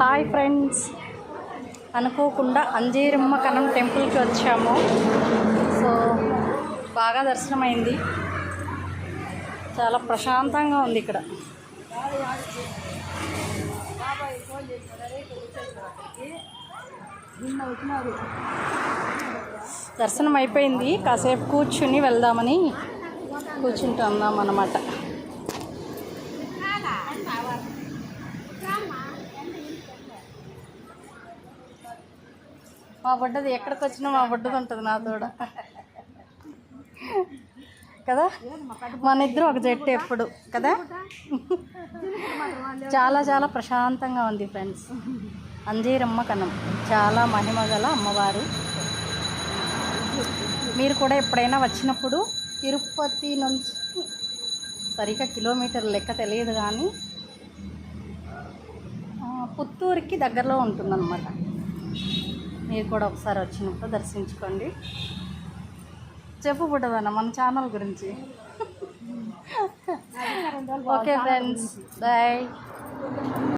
Hi friends. అనుకోకుండా అంజీరమ్మ కనం టెంపుల్కి వచ్చాము. సో బాగా దర్శనమైంది. చాలా ప్రశాంతంగా ఉంది ఇక్కడ. దర్శనం అయిపోయింది. కాసేపు కూర్చుని వెళ్దామని కూర్చుంటున్నాం అన్నమాట మా బుడ్డది ఎక్కడికి వచ్చినా మా బుడ్డది ఉంటుంది నా తోడ. కదా? మన ఇద్దరు ఒక జట్టు ఎప్పుడు కదా? చాలా చాలా ప్రశాంతంగా ఉంది ఫ్రెండ్స్. అంజీరమ్మ కనం చాలా మహిమ గల అమ్మవారు. మీరు కూడా ఎప్పుడైనా వచ్చినప్పుడు తిరుపతి నుంచి సరిగ్గా కిలోమీటర్ లెక్క తెలియదు కానీ పుత్తూరుకి దగ్గరలో ఉంటుందన్నమాట. మీరు కూడా ఒకసారి వచ్చినప్పుడు దర్శించుకోండి. చెప్పు పుట్టదన్న మన ఛానల్ గురించి. Okay friends bye.